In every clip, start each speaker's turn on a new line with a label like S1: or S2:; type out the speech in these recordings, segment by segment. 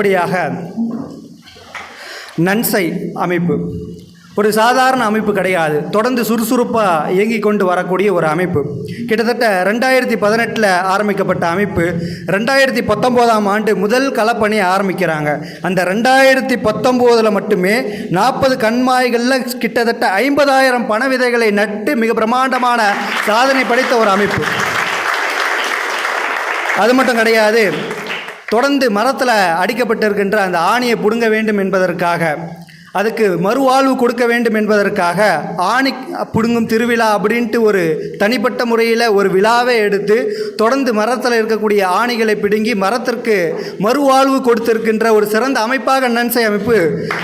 S1: அடுத்தபடியாக நன்சை அமைப்பு. ஒரு சாதாரண அமைப்பு கிடையாது. தொடர்ந்து சுறுசுறுப்பாக இயங்கி கொண்டு வரக்கூடிய ஒரு அமைப்பு. கிட்டத்தட்ட ரெண்டாயிரத்தி பதினெட்டில் ஆரம்பிக்கப்பட்ட அமைப்பு ரெண்டாயிரத்தி பத்தொம்போதாம் ஆண்டு முதல் களப்பணியை ஆரம்பிக்கிறாங்க. அந்த ரெண்டாயிரத்தி பத்தொம்போதில் மட்டுமே நாற்பது கண்மாய்களில் கிட்டத்தட்ட ஐம்பதாயிரம் பண விதைகளை நட்டு மிக பிரமாண்டமான சாதனை படைத்த ஒரு அமைப்பு. அது மட்டும் கிடையாது. தொடர்ந்து மரத்தில் அடிக்கப்பட்டிருக்கின்ற அந்த ஆணியை பிடுங்க வேண்டும் என்பதற்காக அதுக்கு மறுவாழ்வு கொடுக்க வேண்டும் என்பதற்காக ஆணி பிடுங்கும் திருவிழா அப்படின்ட்டு ஒரு தனிப்பட்ட முறையில் ஒரு விழாவை எடுத்து தொடர்ந்து மரத்தில் இருக்கக்கூடிய ஆணிகளை பிடுங்கி மரத்திற்கு மறுவாழ்வு கொடுத்திருக்கின்ற ஒரு சிறந்த அமைப்பாக நன்சை அமைப்பு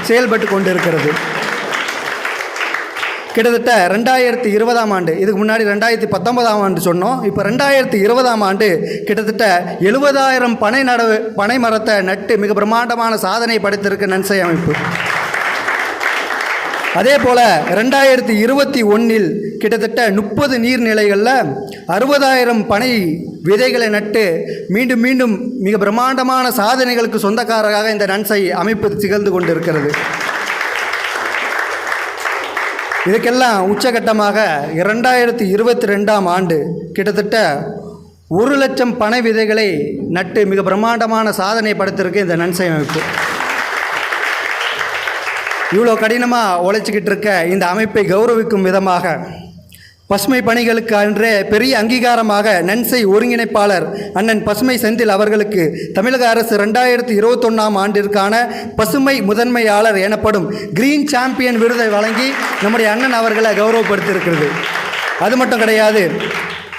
S1: செயல்பட்டு கொண்டிருக்கிறது. கிட்டத்தட்ட ரெண்டாயிரத்தி இருபதாம் ஆண்டு இதுக்கு முன்னாடி ரெண்டாயிரத்தி பத்தொன்பதாம் ஆண்டு சொன்னோம். இப்போ ரெண்டாயிரத்தி இருபதாம் ஆண்டு கிட்டத்தட்ட எழுபதாயிரம் பனை நடவு பனை மரத்தை நட்டு மிக பிரம்மாண்டமான சாதனை படைத்திருக்கு நன்சை அமைப்பு. அதே போல் ரெண்டாயிரத்தி இருபத்தி ஒன்றில் கிட்டத்தட்ட முப்பது நீர்நிலைகளில் அறுபதாயிரம் பனை விதைகளை நட்டு மீண்டும் மீண்டும் மிக பிரம்மாண்டமான சாதனைகளுக்கு சொந்தக்காரராக இந்த நன்சை அமைப்பு திகழ்ந்து கொண்டிருக்கிறது. இதுக்கெல்லாம் உச்சகட்டமாக இரண்டாயிரத்தி இருபத்தி ரெண்டாம் ஆண்டு கிட்டத்தட்ட ஒரு லட்சம் பனை விதைகளை நட்டு மிக பிரம்மாண்டமான சாதனை படுத்திருக்கு இந்த நன்சை அமைப்பு இவ்வளோ கடினமாக உழைச்சிக்கிட்டு இருக்க இந்த அமைப்பை கௌரவிக்கும் விதமாக பசுமை பணிகளுக்கு அன்றே பெரிய அங்கீகாரமாக நன்சை ஒருங்கிணைப்பாளர் அண்ணன் பசுமை செந்தில் அவர்களுக்கு தமிழக அரசு ரெண்டாயிரத்தி இருபத்தொன்னாம் ஆண்டிற்கான பசுமை முதன்மையாளர் எனப்படும் கிரீன் சாம்பியன் விருதை வழங்கி நம்முடைய அண்ணன் அவர்களை கௌரவப்படுத்தியிருக்கிறது. அது மட்டும் கிடையாது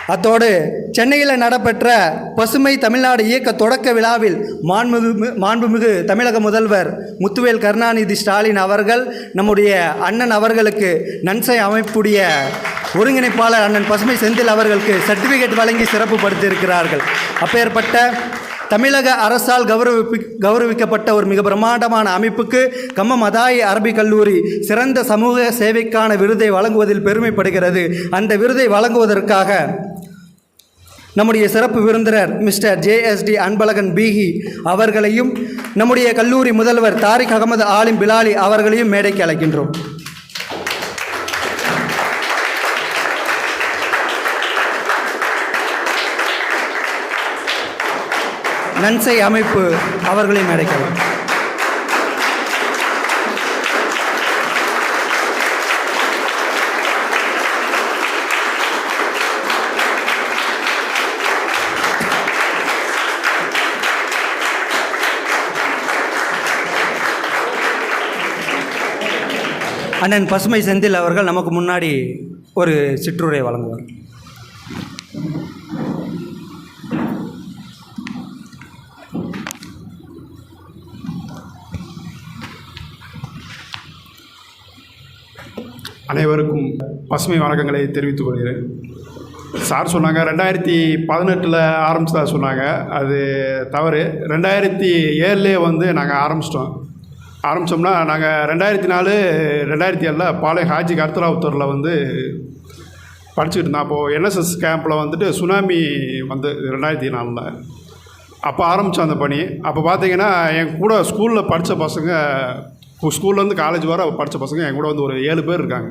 S1: அத்தோடு சென்னையில் நடைபெற்ற பசுமை தமிழ்நாடு இயக்க தொடக்க விழாவில் மாண்புமிகு மாண்புமிகு தமிழக முதல்வர் முத்துவேல் கருணாநிதி ஸ்டாலின் அவர்கள் நம்முடைய அண்ணன் அவர்களுக்கு நன்சை அமைப்புடைய ஒருங்கிணைப்பாளர் அண்ணன் பசுமை செந்தில் அவர்களுக்கு சர்டிஃபிகேட் வழங்கி சிறப்புப்படுத்தியிருக்கிறார்கள் அப்பேற்பட்ட தமிழக அரசால் கௌரவிப்பி கௌரவிக்கப்பட்ட ஒரு மிக பிரம்மாண்டமான அமைப்புக்கு கம்மம் அதாய் அரபிக் கல்லூரி சிறந்த சமூக சேவைக்கான விருதை வழங்குவதில் பெருமைப்படுகிறது. அந்த விருதை வழங்குவதற்காக நம்முடைய சிறப்பு விருந்தினர் மிஸ்டர் ஜேஎஸ்டி அன்பழகன் பிஹி அவர்களையும் நம்முடைய கல்லூரி முதல்வர் தாரிக் அகமது ஆலிம் பிலாலி அவர்களையும் மேடைக்கு அழைக்கின்றோம். நன்சை அமைப்பு அவர்களையும் மேடைக்கலாம் அண்ணன் பசுமை செந்தில் அவர்கள் நமக்கு முன்னாடி ஒரு சிற்றுரை வழங்குவார்.
S2: அனைவருக்கும் பசுமை வணக்கங்களை தெரிவித்துக் கொள்கிறேன். சார் சொன்னாங்க ரெண்டாயிரத்தி பதினெட்டில் ஆரம்பிச்சதாக சொன்னாங்க. அது தவறு. ரெண்டாயிரத்தி ஏழுலேயே வந்து நாங்கள் ஆரம்பிச்சிட்டோம். ஆரம்பித்தோம்னா நாங்கள் ரெண்டாயிரத்தி நாலு ரெண்டாயிரத்தி ஏழில் பாளைய ஹாஜி கர்த்தராவுத்தூரில் வந்து படிச்சுக்கிட்டு இருந்தோம். அப்போது என்எஸ்எஸ் கேம்பில் வந்துட்டு சுனாமி வந்து ரெண்டாயிரத்தி நாலில் அப்போ ஆரம்பித்தோம் அந்த பணி. அப்போ பார்த்தீங்கன்னா என் கூட ஸ்கூலில் படித்த பசங்க ஸ்கூல்லேருந்து காலேஜ் வர படித்த பசங்க என் கூட வந்து ஒரு ஏழு பேர் இருக்காங்க.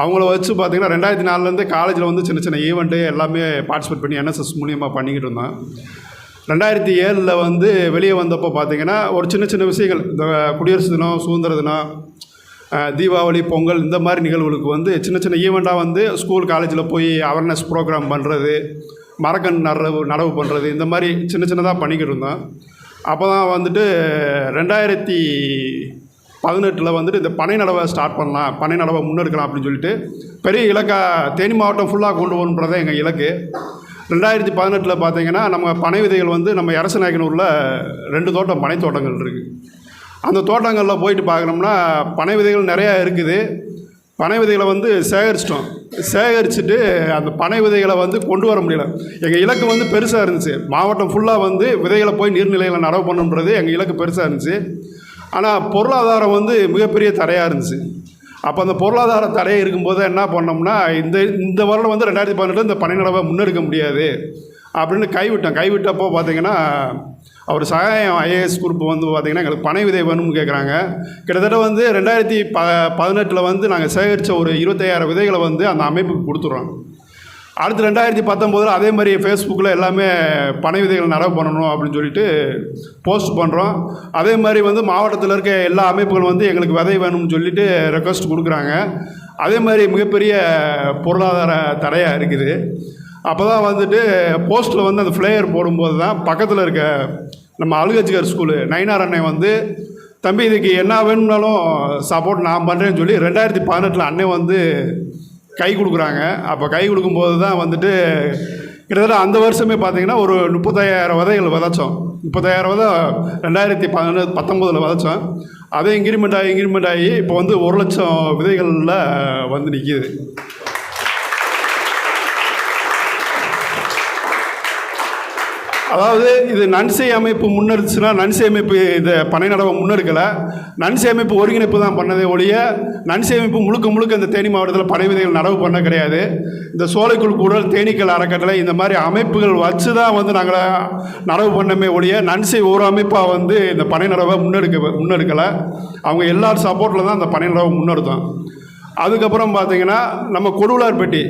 S2: அவங்கள வச்சு பார்த்தீங்கன்னா ரெண்டாயிரத்தி நாலுலேருந்து காலேஜில் வந்து சின்ன சின்ன ஈவெண்ட்டு எல்லாமே பார்ட்டிசிபேட் பண்ணி என்எஸ்எஸ் மூலியமாக பண்ணிக்கிட்டு இருந்தோம். ரெண்டாயிரத்தி ஏழில் வந்து வெளியே வந்தப்போ பார்த்தீங்கன்னா ஒரு சின்ன சின்ன விஷயங்கள். இந்த குடியரசு தினம் சுதந்திர தினம் தீபாவளி பொங்கல் இந்த மாதிரி நிகழ்வுகளுக்கு வந்து சின்ன சின்ன ஈவெண்ட்டாக வந்து ஸ்கூல் காலேஜில் போய் அவேர்னஸ் ப்ரோக்ராம் பண்ணுறது மரக்கன் நடவு நடவு பண்ணுறது இந்த மாதிரி சின்ன சின்னதாக பண்ணிக்கிட்டு இருந்தோம். அப்போ தான் வந்துட்டு ரெண்டாயிரத்தி பதினெட்டில் வந்துட்டு இந்த பனை நடவை ஸ்டார்ட் பண்ணலாம் பனை நடவை முன்னெடுக்கலாம் அப்படின்னு சொல்லிட்டு பெரிய இலக்கா தேனி மாவட்டம் ஃபுல்லாக கொண்டு போகணுன்றது எங்கள் இலக்கு. ரெண்டாயிரத்தி பதினெட்டில் பார்த்தீங்கன்னா நம்ம பனை விதைகள் வந்து நம்ம அரசநாயக்கனூரில் ரெண்டு தோட்டம் பனை தோட்டங்கள் இருக்குது அந்த தோட்டங்களில் போயிட்டு பார்க்குறோம்னா பனை விதைகள் நிறையா இருக்குது. பனை விதைகளை வந்து சேகரிச்சிட்டோம். சேகரிச்சுட்டு அந்த பனை விதைகளை வந்து கொண்டு வர முடியல. எங்கள் இலக்கு வந்து பெருசாக இருந்துச்சு. மாவட்டம் ஃபுல்லாக வந்து விதைகளை போய் நீர்நிலைகளை நடவு பண்ணுன்றது எங்கள் இலக்கு பெருசாக இருந்துச்சு. ஆனால் பொருளாதாரம் வந்து மிகப்பெரிய தடையாக இருந்துச்சு. அப்போ அந்த பொருளாதார தடை இருக்கும்போது என்ன பண்ணோம்னா இந்த இந்த வருடம் வந்து ரெண்டாயிரத்தி பதினெட்டு இந்த பனை நடவை முன்னெடுக்க முடியாது அப்படின்னு கைவிட்டோம். கைவிட்டப்போ பார்த்தீங்கன்னா அவர் சகாயம் ஐஏஎஸ் குரூப் வந்து பார்த்தீங்கன்னா எங்களுக்கு பனை விதை வேணும்னு கேட்குறாங்க கிட்டத்தட்ட வந்து ரெண்டாயிரத்தி ப பதினெட்டில் வந்து நாங்கள் சேகரித்த ஒரு இருபத்தையாயிரம் விதைகளை வந்து அந்த அமைப்புக்கு கொடுத்துட்றோம். அடுத்து ரெண்டாயிரத்தி பத்தொம்போதில் அதே மாதிரி ஃபேஸ்புக்கில் எல்லாமே பனை விதைகள் நடவு பண்ணணும் அப்படின்னு சொல்லிட்டு போஸ்ட் பண்ணுறோம் அதே மாதிரி வந்து மாவட்டத்தில் இருக்க எல்லா அமைப்புகளும் வந்து எங்களுக்கு விதை வேணும்னு சொல்லிட்டு ரெக்வஸ்ட் கொடுக்குறாங்க. அதே மாதிரி மிகப்பெரிய பொருளாதார தடையாக இருக்குது. அப்போ தான் வந்துட்டு போஸ்ட்டில் வந்து அந்த ஃப்ளேயர் போடும்போது தான் பக்கத்தில் இருக்க நம்ம அழுகச்சிகர் ஸ்கூலு நயினார் அண்ணன் வந்து தம்பி இதுக்கு என்ன வேணும்னாலும் சப்போர்ட் நான் பண்ணுறேன்னு சொல்லி ரெண்டாயிரத்தி பதினெட்டில் அண்ணன் வந்து கை கொடுக்குறாங்க. அப்போ கை கொடுக்கும்போது தான் வந்துட்டு கிட்டத்தட்ட அந்த வருஷமே பார்த்தீங்கன்னா ஒரு முப்பத்தாயிரம் விதைகள் விதைச்சோம். முப்பத்தாயிரம் விதை ரெண்டாயிரத்தி பதினொன்று பத்தொம்போதில் விதைச்சோம். அதே இன்க்ரிமெண்ட் ஆகி இன்க்ரிமெண்ட் ஆகி இப்போ வந்து ஒரு லட்சம் விதைகளில் வந்து நிற்கிது அதாவது இது நன்சை அமைப்பு முன்னெடுச்சுன்னா நன்சை அமைப்பு இந்த பனை நடவை முன்னெடுக்கலை. நன்சை அமைப்பு ஒருங்கிணைப்பு தான் பண்ணதே ஒழிய நன்சை அமைப்பு முழுக்க முழுக்க இந்த தேனி மாவட்டத்தில் பனை விதைகள் நடவு பண்ண கிடையாது. இந்த சோலைக்குள் கூடல் தேனீக்கள் அறக்கட்டளை இந்த மாதிரி அமைப்புகள் வச்சு தான் வந்து நாங்கள் நடவு பண்ணமே ஒழிய நன்சை ஒரு அமைப்பாக வந்து இந்த பனை நடவை முன்னெடுக்க முன்னெடுக்கலை. அவங்க எல்லார் சப்போர்ட்டில் தான் அந்த பனை நடவை முன்னெடுத்தோம். அதுக்கப்புறம் பார்த்திங்கன்னா நம்ம கொடுவலார்பேட்டி.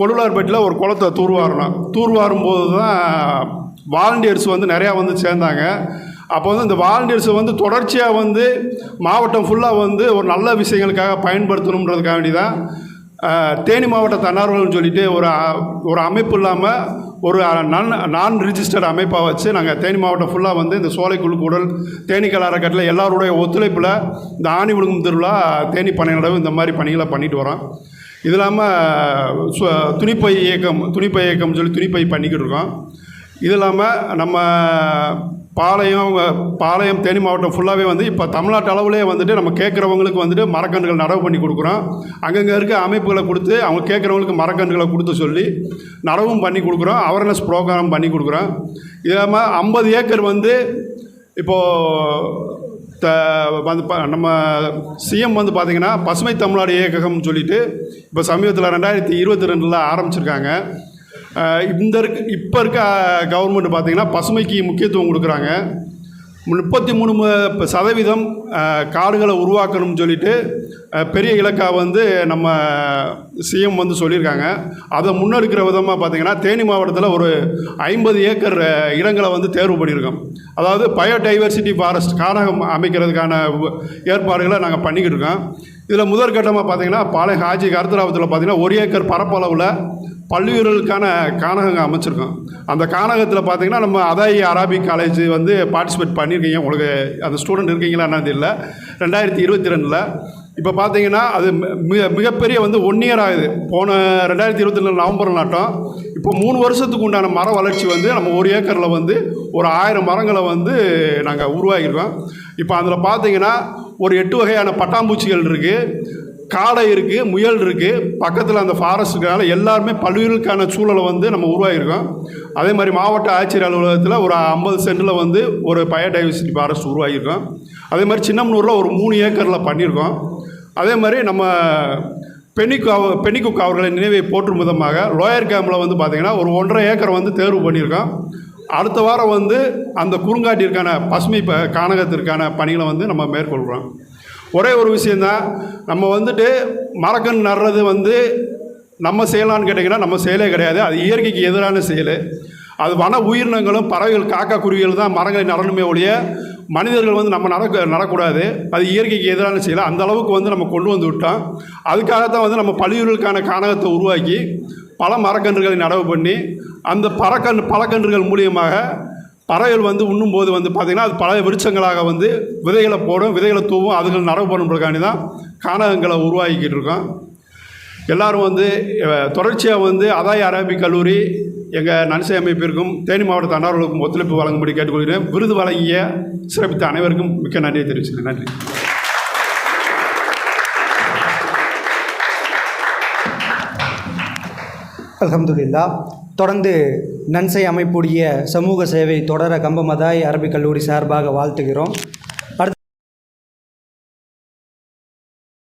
S2: கொடுவலார்பட்டியில் ஒரு குளத்தை தூர்வாரணும் தூர்வாரும் போது தான் வாலண்டியர்ஸ் வந்து நிறையா வந்து சேர்ந்தாங்க. அப்போ வந்து இந்த வாலண்டியர்ஸை வந்து தொடர்ச்சியாக வந்து மாவட்டம் ஃபுல்லாக வந்து ஒரு நல்ல விஷயங்களுக்காக பயன்படுத்தணுன்றதுக்காக வேண்டி தான் தேனி மாவட்ட தன்னார்வலர்னு சொல்லிட்டு ஒரு ஒரு அமைப்பு இல்லாமல் ஒரு நான் நான் ரிஜிஸ்டர்ட் அமைப்பாக வச்சு நாங்கள் தேனி மாவட்டம் ஃபுல்லாக வந்து இந்த சோலைக்குழு கூடல் தேனி கலாரக்கட்டில் எல்லாருடைய ஒத்துழைப்பில் இந்த ஆணி விழுங்கும் திருவிழா தேனி பனை இந்த மாதிரி பணிகளை பண்ணிட்டு வரோம். இது இல்லாமல் சு- துணிப்பை இயக்கம் துணிப்பை இயக்கம்னு சொல்லி துணிப்பை பண்ணிக்கிட்டு இருக்கோம். இது இல்லாமல் நம்ம பாளையம் பாளையம் தேனி மாவட்டம் ஃபுல்லாகவே வந்து இப்போ தமிழ்நாட்டு அளவுலேயே வந்துட்டு நம்ம கேட்குறவங்களுக்கு வந்துட்டு மரக்கன்றுகள் நடவு பண்ணி கொடுக்குறோம். அங்கங்கே இருக்க அமைப்புகளை கொடுத்து அவங்க கேட்குறவங்களுக்கு மரக்கன்றுகளை கொடுத்து சொல்லி நடவும் பண்ணி கொடுக்குறோம். அவேர்னஸ் ப்ரோக்ராம் பண்ணி கொடுக்குறோம். இது இல்லாமல் ஐம்பது ஏக்கர் வந்து இப்போது த வந்து ப நம்ம சிஎம் வந்து பார்த்திங்கன்னா பசுமை தமிழ்நாடு இயக்ககம்னு சொல்லிட்டு இப்போ சமீபத்தில் ரெண்டாயிரத்தி இருபத்தி ரெண்டில் ஆரம்பிச்சிருக்காங்க. இந்த இருக்க இப்போ இருக்க கவர்மெண்ட் பார்த்திங்கன்னா பசுமைக்கு முக்கியத்துவம் கொடுக்குறாங்க. முப்பத்தி மூணு சதவீதம் காடுகளை உருவாக்கணும்னு சொல்லிட்டு பெரிய இலக்காக வந்து நம்ம சிஎம் வந்து சொல்லியிருக்காங்க. அதை முன்னெடுக்கிற விதமாக பார்த்திங்கன்னா தேனி மாவட்டத்தில் ஒரு ஐம்பது ஏக்கர் இடங்களை வந்து தேர்வு பண்ணியிருக்கோம். அதாவது பயோடைவர்சிட்டி ஃபாரஸ்ட் காரகம் அமைக்கிறதுக்கான ஏற்பாடுகளை நாங்கள் பண்ணிக்கிட்டு இருக்கோம். இதில் முதற்கட்டமாக பார்த்தீங்கன்னா பாளைய ஹாஜி கருத்தராபத்தில் பார்த்திங்கன்னா ஒரு ஏக்கர் பரப்பளவில் பல்லுயிர்களுக்கான கானகங்க அமைச்சிருக்கோம். அந்த கானகத்தில் பார்த்தீங்கன்னா நம்ம அதாயி அராபிக் காலேஜ் வந்து பார்ட்டிசிபேட் பண்ணியிருக்கீங்க. உங்களுக்கு அந்த ஸ்டூடெண்ட் இருக்கீங்களா என்னது இல்லை ரெண்டாயிரத்தி இருபத்தி ரெண்டில் இப்போ பார்த்தீங்கன்னா அது மிக மிகப்பெரிய வந்து ஒன் இயர் ஆகுது. போன ரெண்டாயிரத்தி இருபத்தி ரெண்டு நவம்பர் நாட்டம். இப்போ மூணு வருஷத்துக்கு உண்டான மர வளர்ச்சி வந்து நம்ம ஒரு ஏக்கரில் வந்து ஒரு ஆயிரம் மரங்களை வந்து நாங்கள் உருவாக்கியிருக்கோம். இப்போ அதில் பார்த்தீங்கன்னா ஒரு எட்டு வகையான பட்டாம்பூச்சிகள் இருக்குது காடை இருக்குது முயல் இருக்குது பக்கத்தில் அந்த ஃபாரஸ்ட்டுக்கான எல்லாருமே பல்வேறுக்கான சூழலை வந்து நம்ம உருவாகியிருக்கோம் அதே மாதிரி மாவட்ட ஆட்சியர் அலுவலகத்தில் ஒரு ஐம்பது சென்டில் வந்து ஒரு பயோடைவர்சிட்டி ஃபாரஸ்ட் உருவாகியிருக்கோம் அதே மாதிரி சின்னமனூரில் ஒரு மூணு ஏக்கரில் பண்ணியிருக்கோம். அதே மாதிரி நம்ம பெனிக்கு அவ பெனிக்குக் அவர்களின் நினைவை போற்றும் விதமாக லோயர் கேம்பில் வந்து பார்த்திங்கன்னா ஒரு ஒன்றரை ஏக்கர் வந்து தேர்வு பண்ணியிருக்கோம். அடுத்த வாரம் வந்து அந்த குறுங்காட்டிற்கான பசுமை ப கானகத்திற்கான பணிகளை வந்து நம்ம மேற்கொள்கிறோம் ஒரே ஒரு விஷயந்தான் நம்ம வந்துட்டு மரக்கன் நடுறது வந்து நம்ம செய்யலான்னு கேட்டிங்கன்னா நம்ம செயலே கிடையாது. அது இயற்கைக்கு எதிரான செயல். அது வன உயிரினங்களும் பறவைகள் காக்கா குருவிகள் தான் மரங்களை நடணுமே ஒழிய மனிதர்கள் வந்து நம்ம நடக்க நடக்கூடாது. அது இயற்கைக்கு எதிரான செய்யலாம் அந்த அளவுக்கு வந்து நம்ம கொண்டு வந்து விட்டோம் அதுக்காகத்தான் வந்து நம்ம பள்ளியூர்களுக்கான கானகத்தை உருவாக்கி பல மரக்கன்றுகளை நடவு பண்ணி அந்த பறக்கன்று பழக்கன்றுகள் மூலியமாக பறவைகள் வந்து உண்ணும்போது வந்து பார்த்திங்கன்னா அது பல விருட்சங்களாக வந்து விதைகளை போடும் விதைகளை தூவும் அதுகள் நடவு பண்ணுறதுக்காண்டி தான் காணகங்களை உருவாக்கிக்கிட்டு இருக்கோம். எல்லாரும் வந்து தொடர்ச்சியாக வந்து அதாய அரபிக் கல்லூரி எங்கள் நன்சை அமைப்பிற்கும் தேனி மாவட்ட தன்னார்வலுக்கும் ஒத்துழைப்பு வழங்கும்படி கேட்டுக்கொள்கிறேன். விருது வழங்கிய சிறப்பித்த அனைவருக்கும் மிக்க நன்றியை தெரிவிச்சுக்கிறேன். நன்றி.
S1: அலமதுல்லா தொடர்ந்து நன்சை அமைப்புடைய சமூக சேவை தொடர கம்பமதாய் அரபிக் கல்லூரி சார்பாக வாழ்த்துகிறோம்.